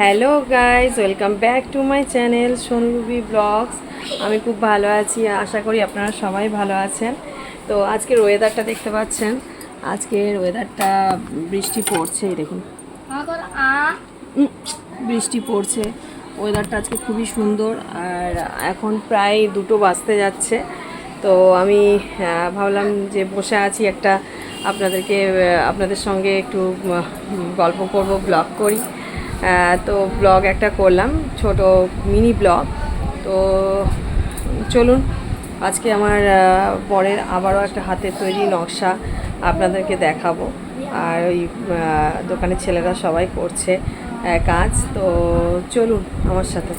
Hello guys welcome back to my channel Sonurubi vlogs আমি খুব ভালো আছি, আশা করি আপনারা সবাই ভালো আছেন। তো আজকের ওয়েদারটা দেখতে পাচ্ছেন। আজকের ওয়েদারটা বৃষ্টি পড়ছে, দেখুন। বৃষ্টি পড়ছে। ওয়েদারটা আজকে খুবই সুন্দর, আর এখন প্রায় দুটো বাজতে যাচ্ছে। তো আমি ভাবলাম যে বসে আছি একটা, আপনাদেরকে আপনাদের সঙ্গে একটু গল্প করব ব্লগ করি। তো ব্লগ একটা করলাম ছোট মিনি ব্লগ তো চলুন আজকে আমার বরের আবারও একটা হাতের তৈরি নকশা আপনাদেরকে দেখাবো। আর ওই দোকানের ছেলেরা সবাই করছে কাজ। তো চলুন আমার সাথে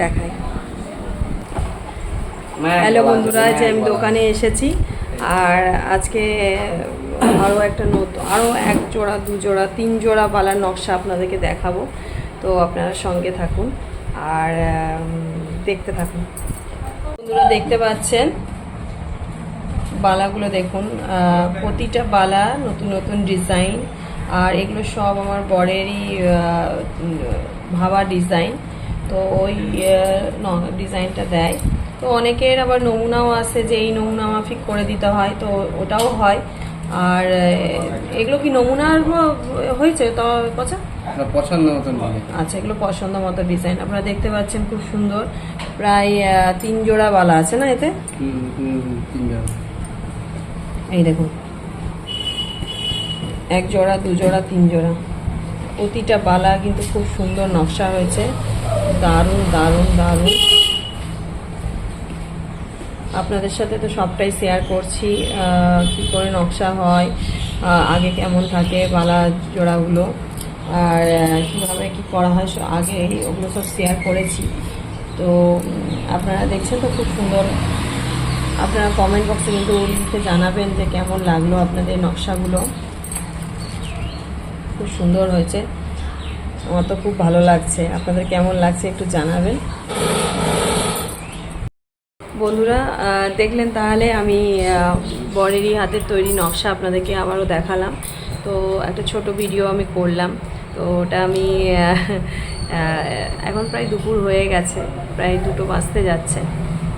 দেখাই। হ্যালো বন্ধুরা যে আমি দোকানে এসেছি। আর আজকে আরও একটা নতুন, আরও এক জোড়া, দু জোড়া, তিন জোড়া বালার নকশা আপনাদেরকে দেখাবো। তো আপনারা সঙ্গে থাকুন আর দেখতে থাকুন। বন্ধুরা দেখতে পাচ্ছেন? বালাগুলো দেখুন প্রতিটা বালা নতুন নতুন ডিজাইন, আর এগুলো সব আমার বরেরই ভাবা ডিজাইন। তো ওই ডিজাইনটা দেয়। তো অনেকের আবার নমুনাও আছে যে এই নমুনা মাফিক করে দিতে হয়, তো ওটাও হয়। আর এগুলো কি নমুনার হয়েছে? তো পচা? পছন্দ মতন নিলে আচ্ছা এগুলো পছন্দ মতো ডিজাইন। আপনারা দেখতে পাচ্ছেন খুব সুন্দর। প্রায় তিন জোড়া বালা আছে না এতে? এই দেখুন। এক জোড়া দু জোড়া তিন জোড়া। প্রতিটা বালা কিন্তু খুব সুন্দর নকশা হয়েছে। দারুণ দারুণ দারুণ। আপনাদের সাথে তো সবটাই শেয়ার করছি কি করে নকশা হয় আগে কেমন থাকে বালা জোড়াগুলো, আর কীভাবে কী করা হয় আগে ওগুলো সব শেয়ার করেছি। তো আপনারা দেখছেন তো খুব সুন্দর, আপনারা কমেন্ট বক্সে কিন্তু লিখে জানাবেন যে কেমন লাগল আপনাদের নকশাগুলো। খুব সুন্দর হয়েছে, আমার তো খুব ভালো লাগছে, আপনাদের কেমন লাগছে একটু জানাবেন। বন্ধুরা দেখলেন তাহলে আমি বরেরই হাতের তৈরি নকশা আপনাদেরকে আবারও দেখালাম। তো একটা ছোট ভিডিও আমি করলাম। তো ওটা আমি এখন প্রায় দুপুর হয়ে গেছে, প্রায় দুটো বাজতে যাচ্ছে।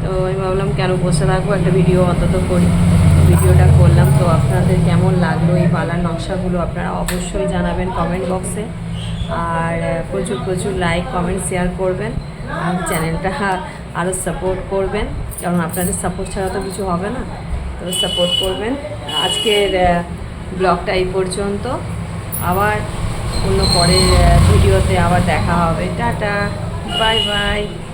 তো আমি ভাবলাম, কেন বসে থাকব? একটা ভিডিও অন্তত করি। ভিডিওটা করলাম। তো আপনাদের কেমন লাগল এই বালার নকশাগুলো আপনারা অবশ্যই জানাবেন কমেন্ট বক্সে। আর প্রচুর প্রচুর লাইক কমেন্ট শেয়ার করবেন। আর চ্যানেলটা আরও সাপোর্ট করবেন। কারণ আপনাদের সাপোর্ট ছাড়া তো কিছু হবে না। তো সাপোর্ট করবেন। আজকের ব্লগটা এই পর্যন্ত। আবার অন্য পরের ভিডিওতে আবার দেখা হবে। টাটা। Bye bye.